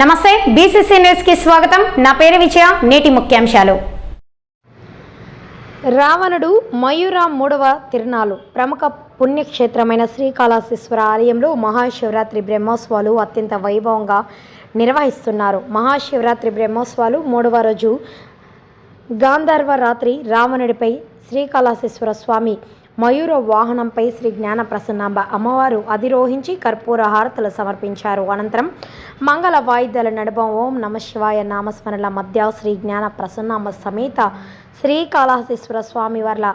నమస్తే బీసీసీ న్యూస్కి స్వాగతం. నా పేరు విజయ నేటి ముఖ్యాంశాలు. రావణుడు మయూర మూడవ తిరునాలు ప్రముఖ పుణ్యక్షేత్రమైన శ్రీకాళహస్తీశ్వర ఆలయంలో మహాశివరాత్రి బ్రహ్మోత్సవాలు అత్యంత వైభవంగా నిర్వహిస్తున్నారు. మహాశివరాత్రి బ్రహ్మోత్సవాలు మూడవ రోజు గాంధర్వ రాత్రి రావణుడిపై శ్రీకాళహస్తీశ్వర స్వామి మయూర వాహనంపై శ్రీ జ్ఞాన ప్రసన్నాంబ అమ్మవారు అధిరోహించి కర్పూర హారతులు సమర్పించారు. అనంతరం మంగళ వాయిద్యాల నడుమ ఓం నమ శివాయ నామస్మరణల మధ్య శ్రీ జ్ఞాన ప్రసన్నాంబ సమేత శ్రీకాళహస్తీశ్వర స్వామి వార్ల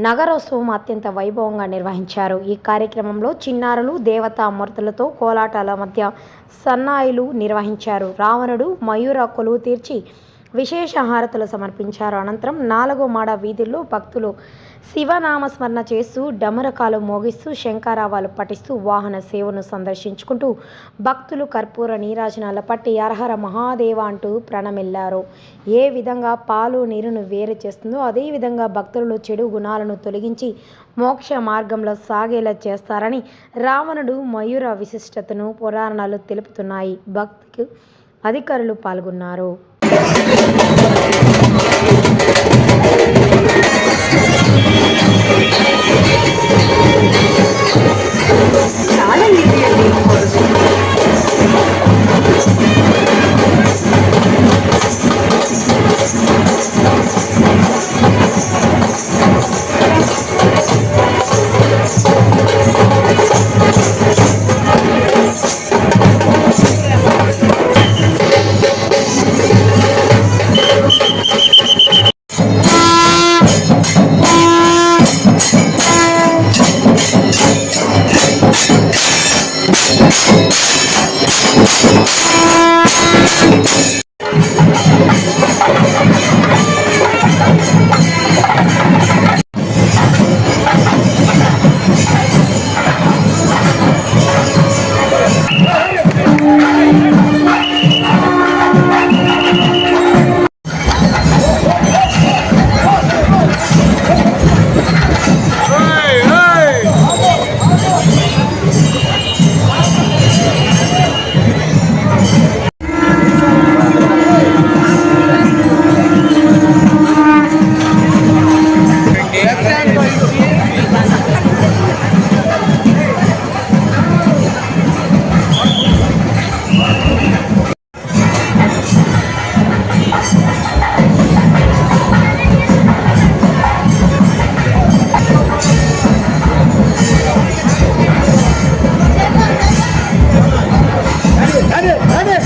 నగరోత్సవం అత్యంత వైభవంగా నిర్వహించారు. ఈ కార్యక్రమంలో చిన్నారులు దేవతా మూర్తులతో కోలాటాల మధ్య సన్నాయిలు నిర్వహించారు. రావణుడు మయూర కొలువు తీర్చి విశేష హారతులు సమర్పించారు. అనంతరం నాలుగో మాడ వీధుల్లో భక్తులు శివనామస్మరణ చేస్తూ డమరకాలు మోగిస్తూ శంకారావాలు పఠిస్తూ వాహన సేవను సందర్శించుకుంటూ భక్తులు కర్పూర నీరాజనాల పట్టి అర్హర మహాదేవ అంటూ ప్రణమిల్లారు. ఏ విధంగా పాలు నీరును వేరు చేస్తుందో అదేవిధంగా భక్తులలో చెడు గుణాలను తొలగించి మోక్ష మార్గంలో సాగేలా చేస్తారని రావణుడు మయూర విశిష్టతను పురాణాలు తెలుపుతున్నాయి. భక్తికి అధికారులు పాల్గొన్నారు. చాలా ఈజీ అండి. hadi, hadi.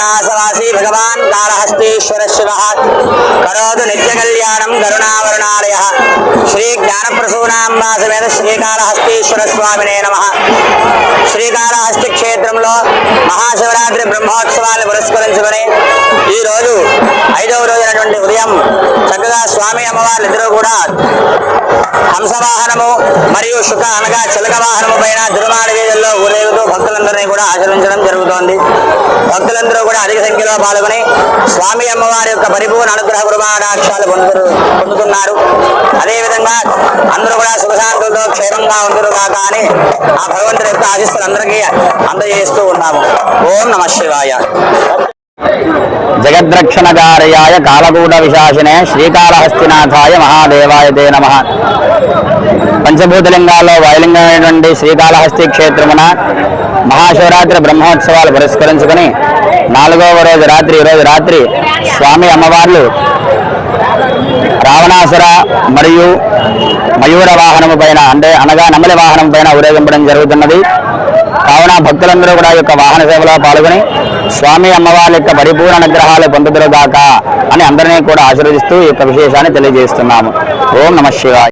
కైలాసవాసి భగవాన్ కాళహస్తీశ్వర శివ. కరోదు నిత్య కళ్యాణం కరుణావరుణాలయ. శ్రీ జ్ఞానప్రసూనాంబా సమేత శ్రీకాళహస్తీశ్వర స్వామినే నమ. శ్రీకాళహస్తి క్షేత్రంలో మహాశివరాత్రి బ్రహ్మోత్సవాన్ని పురస్కరించుకుని ఈ రోజు ఐదవ రోజునటువంటి ఉదయం చక్కగా స్వామి అమ్మవార్లు ఇద్దరు కూడా హంసవాహనము మరియు శుక అనగా చిలక వాహనము పైన తిరుమాడ వీధుల్లో ఊరేగుతూ భక్తులందరినీ కూడా ఆచరించడం జరుగుతోంది. భక్తులందరూ కూడా అధిక సంఖ్యలో పాల్గొని స్వామి అమ్మవారి యొక్క పరిపూర్ణ అనుగ్రహ కృపాడాక్షాలు పొందుతూ పొందుతున్నారు. అదేవిధంగా అందరూ కూడా సుఖశాంతులతో క్షేమంగా ఉందరు కాక అని ఆ భగవంతుడి యొక్క ఆశిస్తులు అందరికీ అందజేస్తూ ఉన్నాము. ఓం నమ శివాయ. జగద్రక్షణకార్యాయ కాలకూట విశాసినే శ్రీకాళహస్తినాథాయ మహాదేవాయ దే నమ. పంచభూతలింగాల్లో వాయులింగమైనటువంటి శ్రీకాళహస్తి క్షేత్రమున మహాశివరాత్రి బ్రహ్మోత్సవాలు పురస్కరించుకొని నాలుగవ రోజు రాత్రి ఈ రోజు రాత్రి స్వామి అమ్మవార్లు రావణాసుర మరియు మయూర వాహనము పైన అంటే అనగా నమలి వాహనం పైన ఊరేగింపడం జరుగుతున్నది. కావున భక్తులందరూ కూడా యొక్క వాహన సేవలో పాల్గొని స్వామి అమ్మవారి యొక్క పరిపూర్ణ అనుగ్రహాలు పొందుదురుగాక అని అందరినీ కూడా ఆశీర్వదిస్తూ ఈ యొక్క విశేషాన్ని తెలియజేస్తున్నాము. ఓం నమ శివాయ.